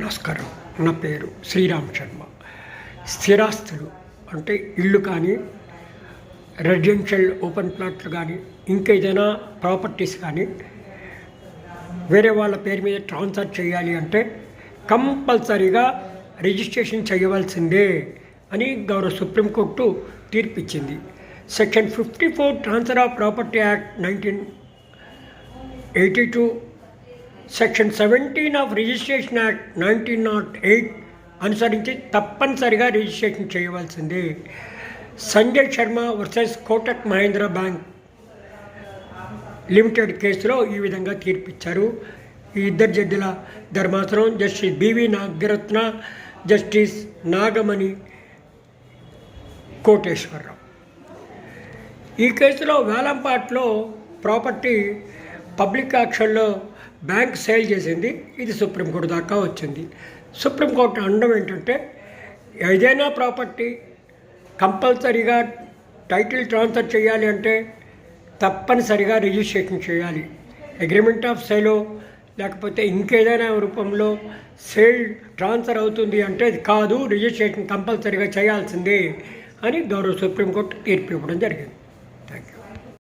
నమస్కారం. నా పేరు శ్రీరామ్ శర్మ. స్థిరాస్తులు అంటే ఇల్లు కానీ రెసిడెన్షియల్ ఓపెన్ ప్లాట్లు కానీ ఇంకేదైనా ప్రాపర్టీస్ కానీ వేరే వాళ్ళ పేరు మీద ట్రాన్స్ఫర్ చేయాలి అంటే కంపల్సరీగా రిజిస్ట్రేషన్ చేయవలసిందే అని గౌరవ supreme court తీర్పిచ్చింది. Section fifty four transfer of property act nineteen eighty two section seventeen of registration act nineteen naught eight అనుసరించి తప్పనిసరిగా రిజిస్ట్రేషన్ చేయవలసిందే. Sanjay Sharma versus Kotak Mahindra bank limited కేసులో ఈ విధంగా తీర్పిచ్చారు. ఈ ఇద్దరు జడ్జిల ధర్మాసనం justice B V Nagarathna justice Nagamani Koteswara Rao. ఈ కేసులో వేలంపాట్లో ప్రాపర్టీ పబ్లిక్ యాక్షన్లో బ్యాంక్ సేల్ చేసింది. ఇది సుప్రీంకోర్టు దాకా వచ్చింది. సుప్రీంకోర్టు అనడం ఏంటంటే ఏదైనా ప్రాపర్టీ కంపల్సరీగా టైటిల్ ట్రాన్స్ఫర్ చేయాలి అంటే తప్పనిసరిగా రిజిస్ట్రేషన్ చేయాలి. అగ్రిమెంట్ ఆఫ్ సేలో లేకపోతే ఇంకేదైనా రూపంలో సేల్ ట్రాన్స్ఫర్ అవుతుంది అంటే అది కాదు రిజిస్ట్రేషన్ కంపల్సరీగా చేయాల్సిందే అని గౌరవ సుప్రీంకోర్టు తీర్పు ఇవ్వడం జరిగింది.